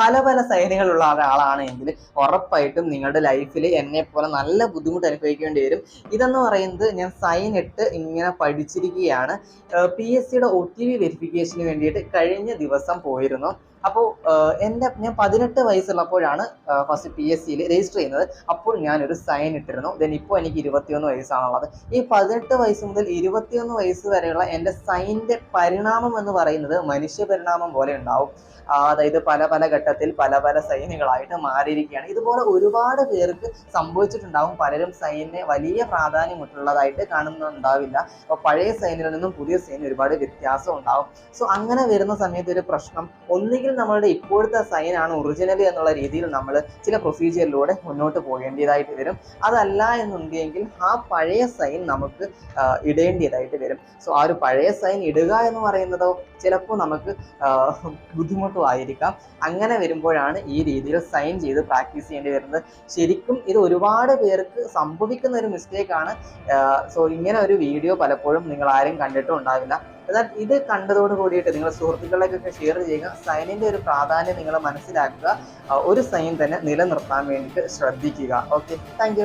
പല പല സൈനുകളുള്ള ഒരാളാണ് എങ്കിൽ ഉറപ്പായിട്ടും നിങ്ങളുടെ ലൈഫിൽ എന്നെ പോലെ നല്ല ബുദ്ധിമുട്ട് അനുഭവിക്കേണ്ടി വരും. ഇതെന്ന് പറയുന്നത് ഞാൻ സൈൻ ഇട്ട് ഇങ്ങനെ പഠിച്ചിരിക്കുകയാണ്. പി എസ് സിയുടെ ഒ ടി വി വെരിഫിക്കേഷന് വേണ്ടിയിട്ട് കഴിഞ്ഞ ദിവസം പോയിരുന്നു. അപ്പോൾ എന്റെ ഞാൻ പതിനെട്ട് വയസ്സുള്ളപ്പോഴാണ് ഫസ്റ്റ് പി എസ് സിയിൽ രജിസ്റ്റർ ചെയ്യുന്നത്. അപ്പോൾ ഞാനൊരു സൈൻ ഇട്ടിരുന്നു. ദെൻ ഇപ്പോൾ എനിക്ക് ഇരുപത്തിയൊന്ന് വയസ്സാണുള്ളത്. ഈ പതിനെട്ട് വയസ്സ് മുതൽ ഇരുപത്തിയൊന്ന് വയസ്സ് വരെയുള്ള എന്റെ സൈന്റെ പരിണാമം എന്ന് പറയുന്നത് മനുഷ്യ പരിണാമം പോലെ ഉണ്ടാവും. അതായത് പല പല ഘട്ടത്തിൽ പല പല സൈനികളായിട്ട് മാറിയിരിക്കുകയാണ്. ഇതുപോലെ ഒരുപാട് പേർക്ക് സംഭവിച്ചിട്ടുണ്ടാവും. പലരും സൈനിനെ വലിയ പ്രാധാന്യമുള്ളതായിട്ട് കാണുന്നുണ്ടാവില്ല. അപ്പോൾ പഴയ സൈനിൽ നിന്നും പുതിയ സൈനിന് ഒരുപാട് വ്യത്യാസം ഉണ്ടാവും. സോ അങ്ങനെ വരുന്ന സമയത്ത് ഒരു പ്രശ്നം ഒന്നുകിൽ നമ്മളുടെ ഇപ്പോഴത്തെ സൈനാണ് ഒറിജിനൽ എന്നുള്ള രീതിയിൽ നമ്മൾ ചില പ്രൊസീജിയറിലൂടെ മുന്നോട്ട് പോകേണ്ടതായിട്ട് വരും. അതല്ല എന്നുണ്ടെങ്കിൽ ആ പഴയ സൈൻ നമുക്ക് ഇടേണ്ടതായിട്ട് വരും. സോ ആ ഒരു പഴയ സൈൻ ഇടുക എന്ന് പറയുന്നതോ ചിലപ്പോൾ നമുക്ക് ബുദ്ധിമുട്ടും ബുദ്ധിമുട്ടുമായിരിക്കാം അങ്ങനെ വരുമ്പോഴാണ് ഈ രീതിയിൽ സൈൻ ചെയ്ത് പ്രാക്ടീസ് ചെയ്യേണ്ടി വരുന്നത്. ശരിക്കും ഇത് ഒരുപാട് പേർക്ക് സംഭവിക്കുന്ന ഒരു മിസ്റ്റേക്കാണ് സോ ഇങ്ങനെ ഒരു വീഡിയോ പലപ്പോഴും നിങ്ങൾ ആരും കണ്ടിട്ടും ഉണ്ടാവില്ല. എന്നാൽ ഇത് കണ്ടതോട് കൂടിയിട്ട് നിങ്ങൾ സുഹൃത്തുക്കളിലേക്കൊക്കെ ഷെയർ ചെയ്യുക. സൈനിന്റെ ഒരു പ്രാധാന്യം നിങ്ങൾ മനസ്സിലാക്കുക. ഒരു സൈൻ തന്നെ നിലനിർത്താൻ വേണ്ടിയിട്ട് ശ്രദ്ധിക്കുക. Okay thank